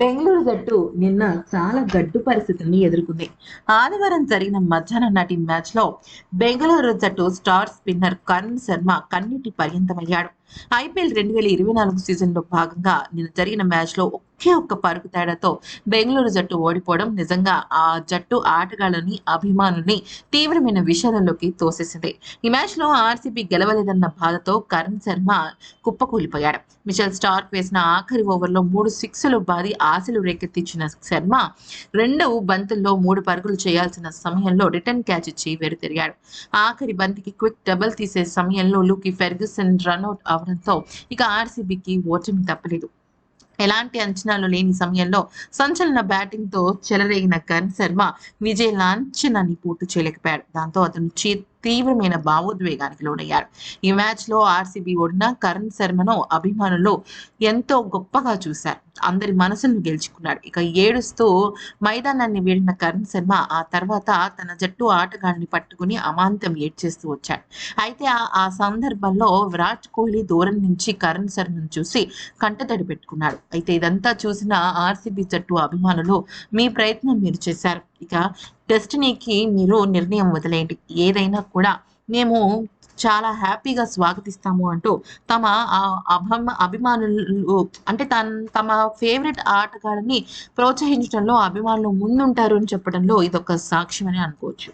బెంగళూరు జట్టు నిన్న చాలా గడ్డు పరిస్థితుల్ని ఎదుర్కొంది. ఆదివారం జరిగిన మధ్యాహ్నం నాటి మ్యాచ్లో బెంగళూరు జట్టు స్టార్ స్పిన్నర్ కరణ్ శర్మ కన్నీటి పర్యంతమయ్యాడు. ఐపీఎల్ రెండు వేల ఇరవై నాలుగు సీజన్లో భాగంగా నిన్న జరిగిన మ్యాచ్లో ఒకే ఒక్క పరుగు తేడాతో బెంగళూరు జట్టు ఓడిపోవడం నిజంగా ఆ జట్టు ఆటగాళ్ళని అభిమానుల్ని తీవ్రమైన విషాదంలోకి తోసేసింది. ఈ మ్యాచ్లో ఆర్సీబీ గెలవలేదన్న బాధతో కరణ్ శర్మ కుప్పకూలిపోయాడు. మిషల్ స్టార్క్ వేసిన ఆఖరి ఓవర్లో మూడు సిక్స్లు బాది ఆశలు రేకెత్తించిన శర్మ రెండవ బంతుల్లో మూడు పరుగులు చేయాల్సిన సమయంలో రిటర్న్ క్యాచ్ ఇచ్చి వెనుతిరిగాడు ఆఖరి బంతికి క్విక్ డబుల్ తీసే సమయంలో లూకి ఫెర్గ్యూసన్ రన్అట్ అవడంతో ఇక ఆర్సీబీకి ఓటమి తప్పలేదు. ఎలాంటి అంచనాలు లేని సమయంలో సంచలన బ్యాటింగ్తో చెలరేగిన కరణ్ శర్మ విజయ్ లాంఛనాన్ని పూర్తి చేయలేకపోయాడు. దాంతో అతను తీవ్రమైన భావోద్వేగానికి లోనయ్యారు ఈ మ్యాచ్లో ఆర్సీబీ ఓడిన కరణ్ శర్మను అభిమానులు ఎంతో గొప్పగా చూశారు. అందరి మనసును గెలుచుకున్నాడు. ఇక ఏడుస్తూ మైదానాన్ని వీడిన కరణ్ శర్మ ఆ తర్వాత తన జట్టు ఆటగాడిని పట్టుకుని అమాంతం ఏడ్చేస్తూ వచ్చాడు. అయితే ఆ- ఆ సందర్భంలో విరాట్ కోహ్లీ దూరం నుంచి కరణ్ శర్మను చూసి కంటతడి పెట్టుకున్నాడు. అయితే ఇదంతా చూసిన ఆర్సీబీ జట్టు అభిమానులు మీ ప్రయత్నం మీరు చేశారు. ఇక డెస్టినీకి మీరు నిర్ణయం వదిలేయండి. ఏదైనా కూడా మేము చాలా హ్యాపీగా స్వాగతిస్తాము అంటూ తమ ఆ అభమ అభిమానులు అంటే తన తమ ఫేవరెట్ ఆటగాళ్ళని ప్రోత్సహించడంలో అభిమానులు ముందుంటారు అని చెప్పడంలో ఇదొక సాక్ష్యం అని అనుకోవచ్చు.